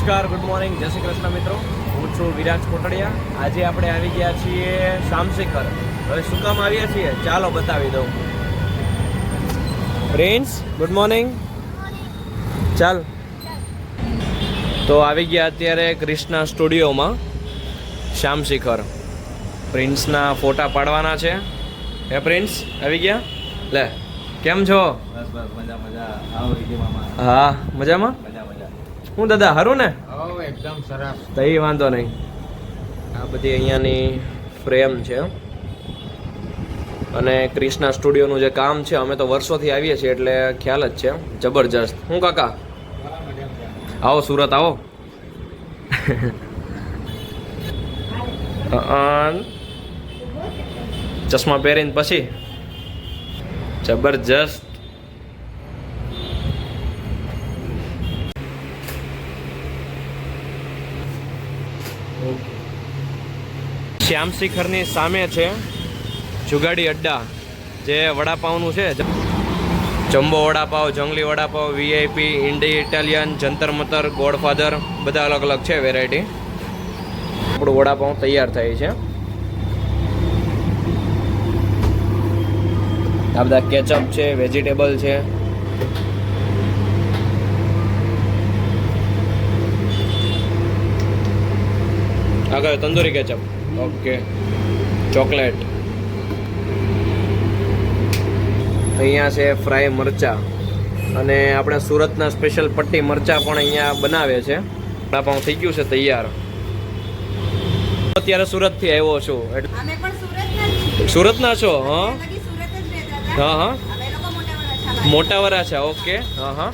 નમસ્કાર good morning જય શ્રી કૃષ્ણ મિત્રો. હું છું વિરાજ કોટડિયા. આજે આપણે આવી ગયા છીએ શામશેખર હવે શું કામ આવ્યા છીએ? ચાલો બતાવી દઉં. પ્રિન્સ ગુડ મોર્નિંગ ચાલ. તો આવી ગયા અત્યારે ક્રિષ્ના સ્ટુડિયોમાં શ્યામશિખર. પ્રિન્સના ફોટા પાડવાના છે. હે પ્રિન્સ આવી ગયા? લે કેમ છો? બસ બસ મજા મજા. આવો હા મજામાં? મજા મજા હું દાદા હારું ને? એકદમ સરસ. તો એ વાંધો નહીં. આ બધી અહીંયાની ફ્રેમ છે. અને ક્રિષ્ના સ્ટુડિયોનું જે કામ છે અમે તો વર્ષોથી આવીએ છીએ એટલે ખ્યાલ જ છે. જબરજસ્ત. હું કાકા? આવો સુરત આવો. ચશ્મા પહેરીને પછી? જબરજસ્ત. શ્યામ શિખરની સામે છે. જુગાડી અડ્ડા, જે વડાપાવનું છે. જમ્બો વડાપાવ, જંગલી vada pav VIP indie Italian Jantar Mantar, Godfather, બધા અલગ અલગ છે વેરાયટી આપણું વડાપાવ તૈયાર થાય છે. આ બધા કેચઅપ છે વેજીટેબલ છે. આગળ તંદૂરી કેચઅપ ઓકે ચોકલેટ અહીંયા છે ફ્રાય મરચા. અને આપણે સુરતના સ્પેશિયલ પટ્ટી મરચા પણ અહીંયા બનાવે છે. વડાપાઉં થઈ ગયું છે તૈયાર. અત્યારે સુરતથી આવ્યો છું. એટલે સુરતના જ છીએ. સુરતના છો? હા. લગી સુરત જ હા હા. મોટા વરાછામાં. વરા છે ઓકે હા હા.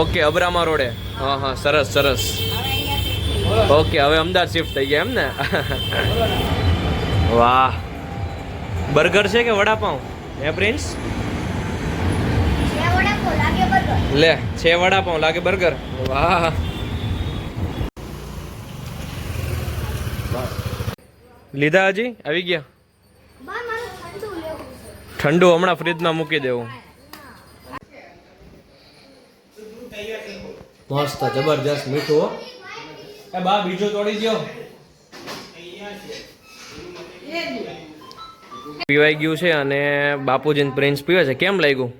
ઓકે અબરામા રોડે. હા હા સરસ સરસ. ઓકે, હવે અમદાવાદ શિફ્ટ થઈ ગયા એમ ને? વાહ. બર્ગર છે કે વડાપાઉં? હે પ્રિન્સ? લે, છે વડાપાઉં, લાગે બર્ગર. વાહ. લીધા હજી? આવી ગયા? ઠંડુ હમણાં ફ્રીજમાં મૂકી દેવું. મસ્ત, જબરજસ્ત મીઠું એ બા બીજો તોડી દો પીવાઈ ગયું છે અને બાપુજી પ્રિન્સ પીવે છે. કેમ લાગ્યું?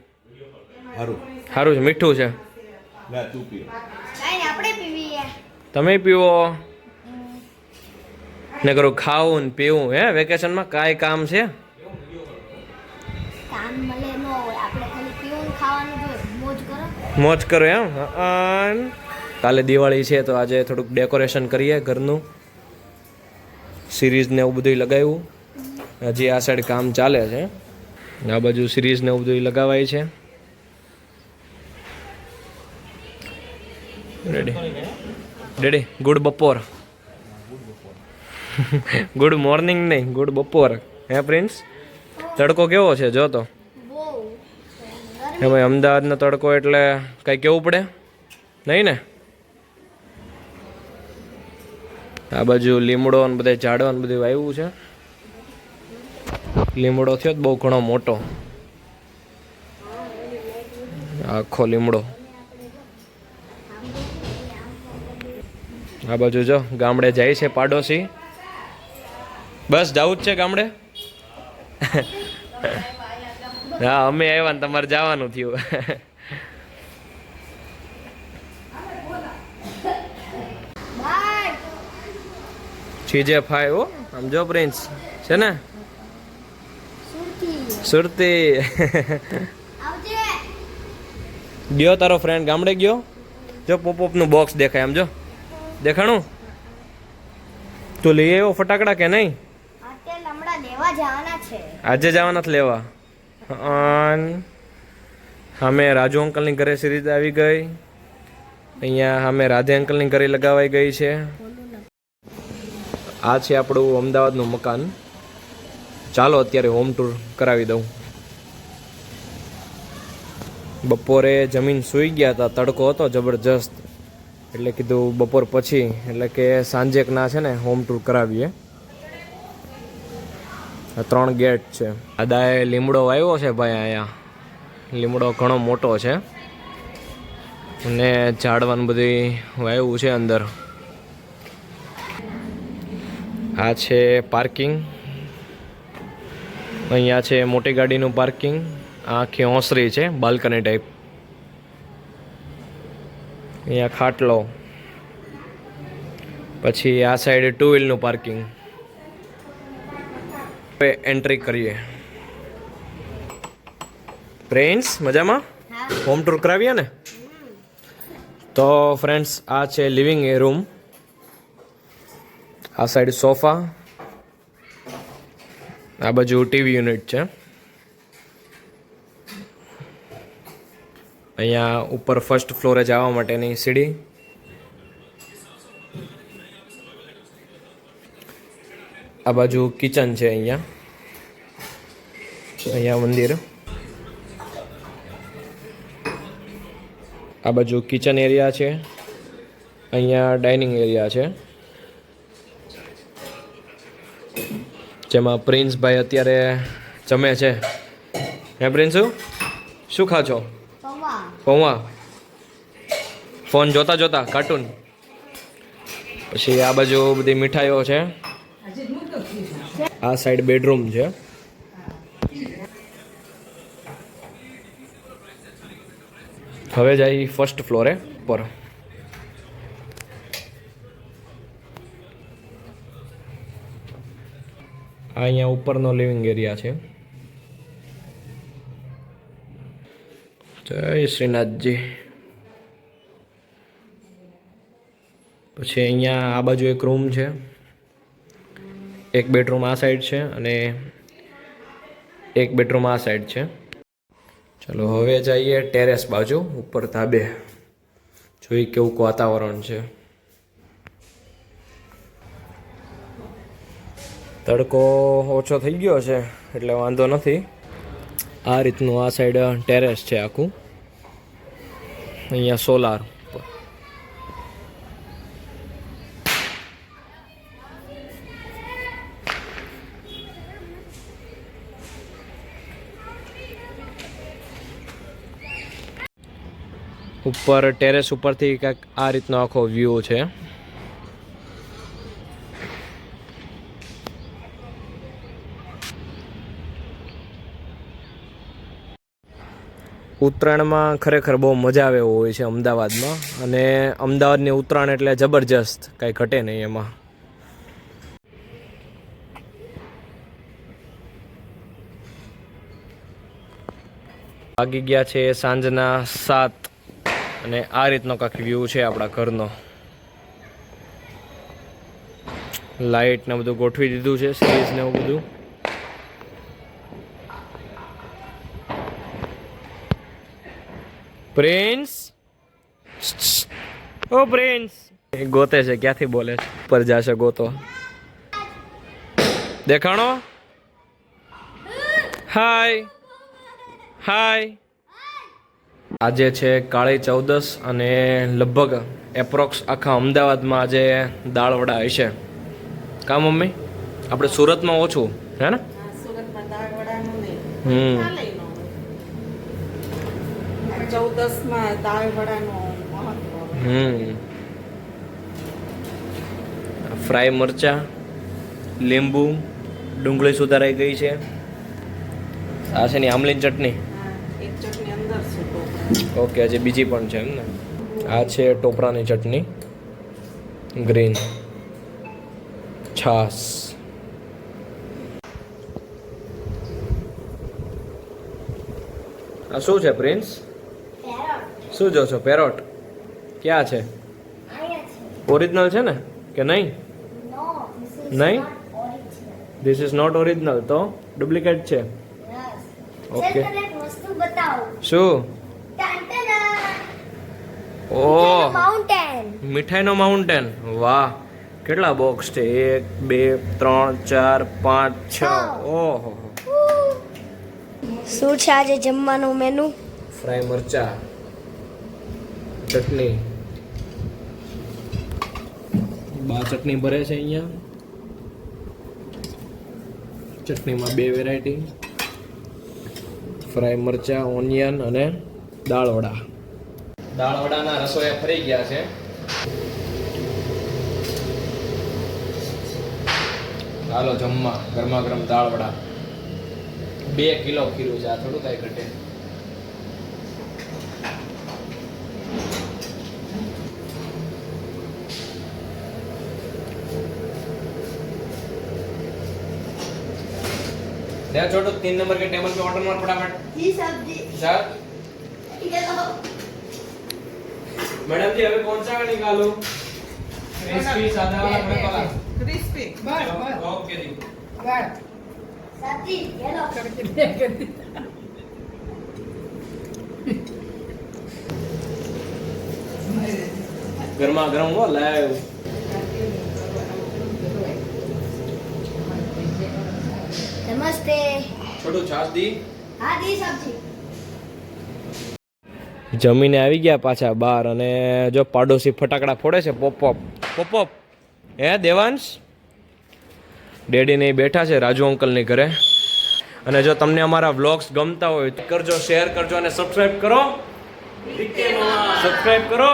સારું સારું છે મીઠું છે. લે તું પીઓ કાંઈ આપણે પીવીએ. તમે પીવો. ને કરું ખાવું ને પીવું. હે વેકેશનમાં કાંઈ કામ છે? કામ મળે ન હોય. આપણે ખાલી પીવું ને ખાવાનું જોઈએ મોજ કરો. એમ? અન. કાલે દિવાળી છે તો આજે થોડુંક ડેકોરેશન કરીએ ઘરનું. સિરીઝને એવું બધું લગાવ્યું. હજી આ સાઈડ કામ ચાલે છે. આ બાજુ સિરીઝને એવું બધું લગાવાય છે. રેડી ડેડી ગુડ બપોર. ગુડ મોર્નિંગ નહીં ગુડ બપોર. હે પ્રિન્સ તડકો કેવો છે? જો તો. એમાં અમદાવાદનો તડકો એટલે કંઈ કેવું પડે? નહીં ને? આ બાજુ લીમડો ને બધા ઝાડવા ને બધું વાવ્યું છે. લીમડો થયો બહુ ઘણો મોટો. આખો લીમડો. આ બાજુ જો, ગામડે જાય છે પાડોશી. બસ જવું જ છે ગામડે. હા, અમે આવ્યા ને તમારે જવાનું થયું. છીજે ફાઈવ હો આમ જો પ્રિન્સ છે ને? સુરતી. ગયો તારો ફ્રેન્ડ ગામડે ગયો? જો પોપોપનું બોક્સ દેખાય આમ જો. દેખાણું? તું લઈ આવ્યો ફટાકડા કે નહીં? અત્યારે જવાના છે. આજે જવાના જ લેવા. અન સામે રાજુ અંકલની ઘરે સિરીઝ આવી ગઈ. અહીંયા સામે રાધે અંકલની ઘરે લગાવાઈ ગઈ છે. આ છે આપણું અમદાવાદનું મકાન. ચાલો અત્યારે હોમ ટૂર કરાવી દઉં. બપોરે જમીન સૂઈ ગયા હતા, તડકો હતો જબરજસ્ત. એટલે કીધું બપોર પછી, એટલે કે સાંજેકના છે ને હોમ ટૂર કરાવીએ. ત્રણ ગેટ છે. દાદાએ લીમડો વાવ્યો છે ભાઈ અહીંયા. લીમડો ઘણો મોટો છે. અને ઝાડવાનું બધી વાવ્યું છે અંદર. આ છે પાર્કિંગ અહીંયા છે મોટી ગાડીનું પાર્કિંગ આખી ઓસરી છે બાલ્કની ટાઈપ અહીંયા ખાટલો. પછી આ સાઈડ ટુ વ્હીલનું પાર્કિંગ એન્ટ્રી કરીએ. પ્રિન્સ મજામાં? હોમ ટૂર કરાવીએ ને? તો ફ્રેન્ડ્સ આ છે લિવિંગ રૂમ આ સાઈડ સોફા. આ બાજુ ટીવી યુનિટ છે. અહીંયા ઉપર ફર્સ્ટ ફ્લોરે જવા માટેની સીડી. આ બાજુ કિચન છે અહીંયા. અહીંયા મંદિર. આ બાજુ કિચન એરિયા છે. અહીંયા ડાઇનિંગ એરિયા છે. જેમાં પ્રિન્સભાઈ અત્યારે જમે છે. હે પ્રિન્સુ શું? ખા છો પૌવા. ફોન જોતા જોતા કાર્ટૂન પછી આ બાજુ બધી મીઠાઈઓ છે. આ સાઈડ બેડરૂમ છે. હવે જાય ફર્સ્ટ ફ્લોરે પર. આ અહીંયા ઉપરનો લિવિંગ એરિયા છે. જય શ્રીનાથજી. પછી અહીંયા આ બાજુ એક રૂમ છે. એક બેડરૂમ આ સાઈડ છે અને એક બેડરૂમ આ સાઈડ છે. ચલો હવે જઈએ ટેરેસ બાજુ, ઉપર ધાબે. જોઈ કેવું વાતાવરણ છે. તડકો ઓછો થઈ ગયો છે, એટલે વાંધો નથી. આ રીતનું આ સાઈડ ટેરેસ છે આખું. અહીંયા સોલાર ઉપર. ટેરેસ ઉપરથી કંઈક આ રીતનો આખો વ્યૂ છે. ઉત્તરાયણમાં ખરેખર બહુ મજા આવે એવું હોય છે અમદાવાદમાં. અને અમદાવાદની ઉત્તરાયણ એટલે જબરજસ્ત કાંઈ ઘટે નહીં એમાં. વાગી ગયા છે સાંજના સાત અને આ રીતનો કાંઈક વ્યૂ છે આપણા ઘરનો. લાઇટ ને બધું ગોઠવી દીધું છે, સ્ટેજ ને એવું બધું. પ્રિન્સ. ઓ પ્રિન્સ. ગોતે છે ક્યાંથી બોલે છે? પર જાશે ગોતો. દેખાણો? હાય. હાય. આજે છે કાળી ચૌદસ અને લગભગ એપ્રોક્સ આખા અમદાવાદમાં આજે દાળવડા હશે કા મમ્મી? આપણે સુરતમાં ઓછું હે ને? હમ. ચૌદસમાં દાળ વડાનું મહત્વ. હમ. ફ્રાય મરચા લીંબુ ડુંગળી સુધારાઈ ગઈ છે. આ છે ની આમલીની ચટણી. ઓકે હજી બીજી પણ છે એમ ને? આ છે ટોપરાની ચટણી. ગ્રીન. છાસ આ શું છે પ્રિન્સ? શું જો છો? પેરોટ? ક્યાં છે? ઓરિજિનલ છે ને? કે નહીં? નહીં? ધીસ ઇઝ નોટ ઓરિજિનલ તો ડુપ્લિકેટ છે. બતાવું. શું? ઓ મીઠાઈનો માઉન્ટેન વાહ. કેટલા બોક્સ છે? એક બે ત્રણ ચાર પાંચ છ. છ. ઓહો. શું છે આજે જમવાનું મેનુ ફ્રાય મરચા. ચટણી. બા ચટણી ભરે છે અહીંયા. ચટણીમાં બે વેરાયટી ફ્રાય મરચા ઓનિયન અને દાળવડા. દાળવડાના દાળ વડાના રસોયા ફરી ગયા છે. ચાલો જમવા. ગરમા ગરમ દાળવડા. બે કિલો ખીરું છે. આ થોડું કાંઈ ઘટે. ले छोटू तीन नंबर के टेबल पे ऑर्डर मार फटाफट जी साहब जी साहब मैडम जी हमें कौन सा का निकालो क्रिस्पी सादा वाला बड़ा वाला क्रिस्पी बस बस ओके जी बस साहब जी ये लो गर्मा गर्म वो लाया નમસ્તે. છોટું છાસ દી. હા દી સબ્જી જમીને આવી ગયા પાછા બહાર અને જો પાડોશી ફટાકડા ફોડે છે પોપોપ પોપોપ. હે દેવાંશ? ડેડીને બેઠા છે રાજુ અંકલની ઘરે. અને જો તમને અમારા વ્લોગ્સ ગમતા હોય તો કરજો શેર કરજો અને સબસ્ક્રાઇબ કરો. સબસ્ક્રાઇબ કરો.